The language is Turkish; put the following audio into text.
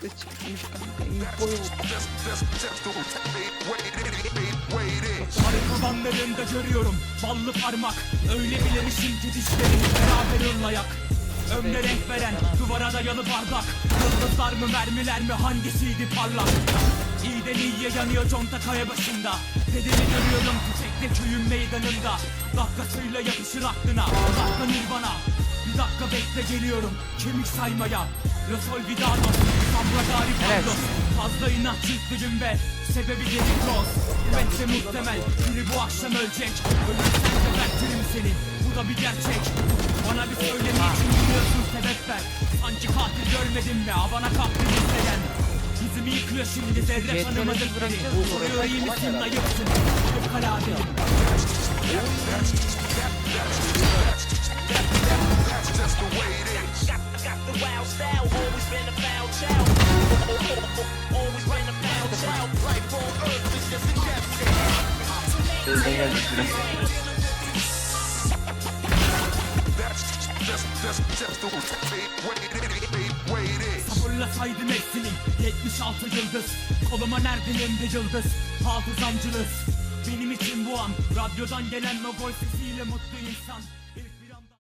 Çıktı çıkmış kanka. İyi boy Arkadanlarında görüyorum ballı parmak. Öyle bilemişim ki dişlerini beraber ırlayak Ömre renk veren duvara dayalı bardak. Yıldızlar mı mermiler mi hangisiydi parlak? İyiden iyiye yanıyor conta kaya başında? Dedemi görüyorum tüfekle köyün meydanında. Dakikasıyla yapışır aklına Dakika bana Bir dakika bekle geliyorum kemik saymaya. Rosol Vidados Sabra Gari Carlos Fazla inatçılıklıyım ve sebebi geri cross Kuvvetle muhtemel. Biri bu akşam ölecek. Ölürsen gebertirim seni. Bu da bir gerçek. Bana bir söylemi için biliyorsun sebep ver Sanki katil görmedin mi abana katil izleyen Yüzümü yıkıyor şimdi zerre tanımadık biri Soruyor iyi misin? Ayıpsın. Bu Gözden geldik biraz. Sabırlasaydım hepsini 76 yıldız. Koluma nerede yemde yıldız? Hafızam cılız Benim için bu an. Radyodan gelen o gol sesiyle mutlu insan